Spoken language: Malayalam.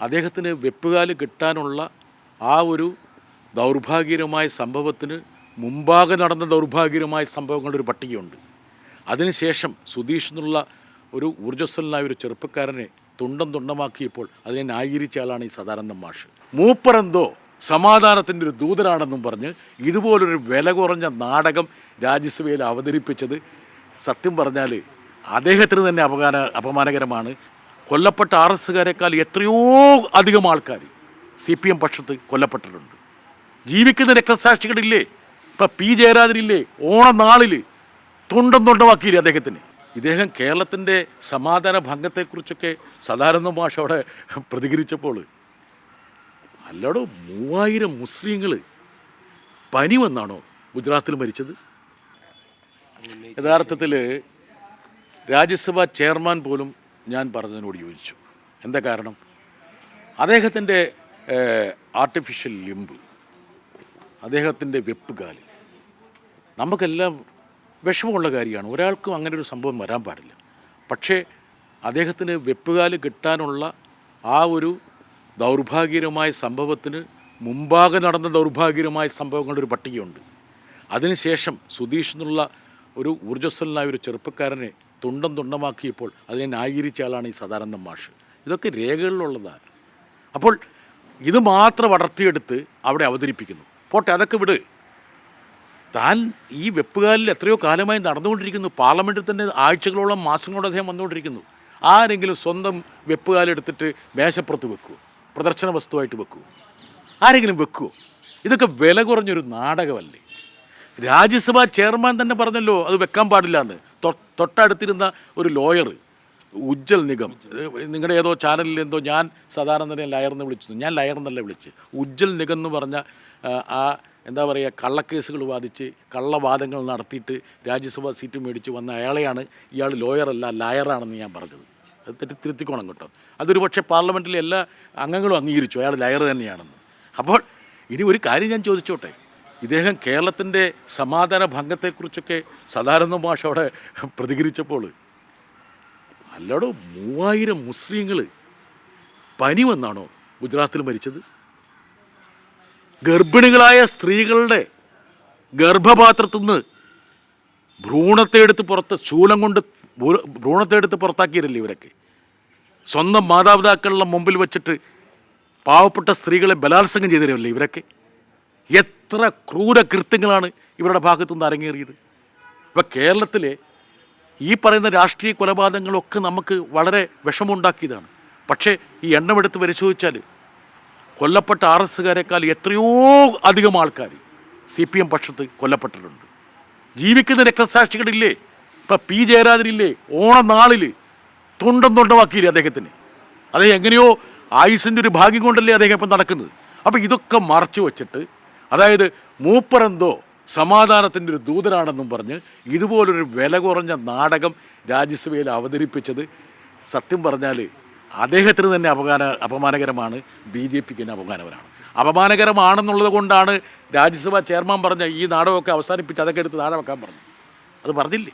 അദ്ദേഹത്തിന് വെപ്പുകാൽ കിട്ടാനുള്ള ആ ഒരു ദൗർഭാഗ്യകരമായ സംഭവത്തിന് മുമ്പാകെ നടന്ന ദൗർഭാഗ്യകരമായ സംഭവങ്ങളുടെ ഒരു പട്ടികയുണ്ട്. അതിനുശേഷം സുധീഷ് എന്നുള്ള ഒരു ഊർജസ്വലനായ ഒരു ചെറുപ്പക്കാരനെ തുണ്ടം തുണ്ടമാക്കിയപ്പോൾ അതിനെ ന്യായീകരിച്ച ആളാണ് ഈ സദാനന്ദ മാഷ്. മൂപ്പറെന്തോ സമാധാനത്തിന്റെ ഒരു ദൂതരാണെന്നും പറഞ്ഞ് ഇതുപോലൊരു വില കുറഞ്ഞ നാടകം രാജ്യസഭയിൽ അവതരിപ്പിച്ചത് സത്യം പറഞ്ഞാൽ അദ്ദേഹത്തിന് തന്നെ അപകാര അപമാനകരമാണ്. കൊല്ലപ്പെട്ട ആർ എസ്സുകാരെക്കാൾ എത്രയോ അധികം ആൾക്കാർ സി പി എം പക്ഷത്ത് കൊല്ലപ്പെട്ടിട്ടുണ്ട്. ജീവിക്കുന്ന രക്തസാക്ഷികളില്ലേ? ഇപ്പം പി ജയരാജനില്ലേ? ഓണം നാളിൽ തുണ്ടം തുണ്ടമാക്കിയില്ലേ അദ്ദേഹത്തിന്? ഇദ്ദേഹം കേരളത്തിന്റെ സമാധാന ഭംഗത്തെക്കുറിച്ചൊക്കെ സാധാരണ ഭാഷ അവിടെ പ്രതികരിച്ചപ്പോൾ അല്ലടോ മൂവായിരം മുസ്ലിങ്ങൾ പനി വന്നാണോ ഗുജറാത്തിൽ മരിച്ചത്? യഥാർത്ഥത്തിൽ രാജ്യസഭാ ചെയർമാൻ പോലും ഞാൻ പറഞ്ഞതിനോട് യോജിച്ചു. എന്താ കാരണം? അദ്ദേഹത്തിന്റെ ആർട്ടിഫിഷ്യൽ ലിംബ് അദ്ദേഹത്തിന്റെ വെപ്പുകാൽ നമുക്കെല്ലാം വിഷമമുള്ള കാര്യമാണ്. ഒരാൾക്കും അങ്ങനെ ഒരു സംഭവം വരാൻ പാടില്ല. പക്ഷേ അദ്ദേഹത്തിന് വെപ്പുകാൽ കിട്ടാനുള്ള ആ ഒരു ദൗർഭാഗ്യകരമായ സംഭവത്തിന് മുമ്പാകെ നടന്ന ദൗർഭാഗ്യകരമായ സംഭവങ്ങളുടെ ഒരു പട്ടികയുണ്ട്. അതിനുശേഷം സുധീഷ് എന്നുള്ള ഒരു ഊർജസ്വലനായ ഒരു ചെറുപ്പക്കാരനെ തുണ്ടം തുണ്ടമാക്കിയപ്പോൾ അതിനെ ന്യായീകരിച്ച ആളാണ് ഈ സദാനന്ദ മാഷ്. ഇതൊക്കെ രേഖകളിലുള്ളതാണ്. അപ്പോൾ ഇത് മാത്രം വളർത്തിയെടുത്ത് അവിടെ അവതരിപ്പിക്കുന്നു. പോട്ടെ അതൊക്കെ വിട്. താൻ ഈ വെപ്പുകാലിൽ എത്രയോ കാലമായി നടന്നുകൊണ്ടിരിക്കുന്നു. പാർലമെന്റിൽ തന്നെ ആഴ്ചകളോളം മാസങ്ങളോളം അദ്ദേഹം വന്നുകൊണ്ടിരിക്കുന്നു. ആരെങ്കിലും സ്വന്തം വെപ്പുകാലെടുത്തിട്ട് മേശപ്പുറത്ത് വെക്കുമോ പ്രദർശന വസ്തുവായിട്ട് വെക്കുമോ ആരെങ്കിലും വെക്കുമോ ഇതൊക്കെ വില കുറഞ്ഞൊരു നാടകമല്ലേ? രാജ്യസഭാ ചെയർമാൻ തന്നെ പറഞ്ഞല്ലോ അത് വെക്കാൻ പാടില്ല എന്ന് തൊട്ടടുത്തിരുന്ന ഒരു ലോയർ ഉജ്ജൽ നിഗം. നിങ്ങളുടെ ഏതോ ചാനലിൽ എന്തോ ഞാൻ സാധാരണ ലയർ എന്ന് വിളിച്ചു. ഞാൻ ലയർ എന്നല്ല വിളിച്ച് ഉജ്ജൽ നിഗം എന്ന് പറഞ്ഞ ആ എന്താ പറയുക കള്ളക്കേസുകൾ വാദിച്ച് കള്ളവാദങ്ങൾ നടത്തിയിട്ട് രാജ്യസഭാ സീറ്റ് മേടിച്ച് വന്ന അയാളെയാണ് ഇയാൾ ലോയറല്ല ലയറാണെന്ന് ഞാൻ പറഞ്ഞത്. അത് തെറ്റി തിരുത്തിക്കോണം കേട്ടോ. അതൊരു പക്ഷേ പാർലമെന്റിലെ എല്ലാ അംഗങ്ങളും അംഗീകരിച്ചു. അയാൾ ലയർ തന്നെയാണെന്ന്. അപ്പോൾ ഇനി ഒരു കാര്യം ഞാൻ ചോദിച്ചോട്ടെ? ഇദ്ദേഹം കേരളത്തിന്റെ സമാധാന ഭംഗത്തെക്കുറിച്ചൊക്കെ സദാനന്ദ മാഷ് അവിടെ പ്രതികരിച്ചപ്പോൾ അല്ലടോ മൂവായിരം മുസ്ലിങ്ങൾ പനി വന്നാണോ ഗുജറാത്തിൽ മരിച്ചത്? ഗർഭിണികളായ സ്ത്രീകളുടെ ഗർഭപാത്രത്തിൽ നിന്ന് ഭ്രൂണത്തെ എടുത്ത് പുറത്ത് ശൂലം കൊണ്ട് ഭ്രൂ- ഭ്രൂണത്തെ എടുത്ത് പുറത്താക്കിയിരല്ലേ ഇവരൊക്കെ? സ്വന്തം മാതാപിതാക്കളുടെ മുമ്പിൽ വെച്ചിട്ട് പാവപ്പെട്ട സ്ത്രീകളെ ബലാത്സംഗം ചെയ്തിരുന്നല്ലേ ഇവരൊക്കെ? എത്ര ക്രൂര കൃത്യങ്ങളാണ് ഇവരുടെ ഭാഗത്തുനിന്ന് അരങ്ങേറിയത്. ഇപ്പം കേരളത്തിലെ ഈ പറയുന്ന രാഷ്ട്രീയ കൊലപാതകങ്ങളൊക്കെ നമുക്ക് വളരെ വിഷമമുണ്ടാക്കിയതാണ്. പക്ഷേ ഈ എണ്ണമെടുത്ത് പരിശോധിച്ചാൽ കൊല്ലപ്പെട്ട ആർ എസ്സുകാരെക്കാൾ എത്രയോ അധികം ആൾക്കാർ സി പി എം പക്ഷത്ത് കൊല്ലപ്പെട്ടിട്ടുണ്ട്. ജീവിക്കുന്ന രക്തസാക്ഷികളില്ലേ? ഇപ്പം പി ജയരാജനില്ലേ? ഓണനാളിൽ തുണ്ടം തുണ്ടമാക്കിയില്ലേ അദ്ദേഹത്തിന്? അദ്ദേഹം എങ്ങനെയോ ആയുസിന്റെ ഒരു ഭാഗ്യം കൊണ്ടല്ലേ അദ്ദേഹം ഇപ്പം നടക്കുന്നത്? അപ്പോൾ ഇതൊക്കെ മറച്ചു വച്ചിട്ട് അതായത് മൂപ്പറെന്തോ സമാധാനത്തിന്റെ ഒരു ദൂതനാണെന്നും പറഞ്ഞ് ഇതുപോലൊരു വില കുറഞ്ഞ നാടകം രാജ്യസഭയിൽ അവതരിപ്പിച്ചത് സത്യം പറഞ്ഞാൽ അദ്ദേഹത്തിന് തന്നെ അപമാന അപമാനകരമാണ് ബി ജെ പിക്ക് തന്നെ അപമാനകരമാണ് അപമാനകരമാണെന്നുള്ളത് കൊണ്ടാണ് രാജ്യസഭാ ചെയർമാൻ പറഞ്ഞ ഈ നാടകമൊക്കെ അവസാനിപ്പിച്ച് അതൊക്കെ എടുത്ത് നാടകം വെക്കാൻ പറഞ്ഞു അത് പറഞ്ഞില്ലേ?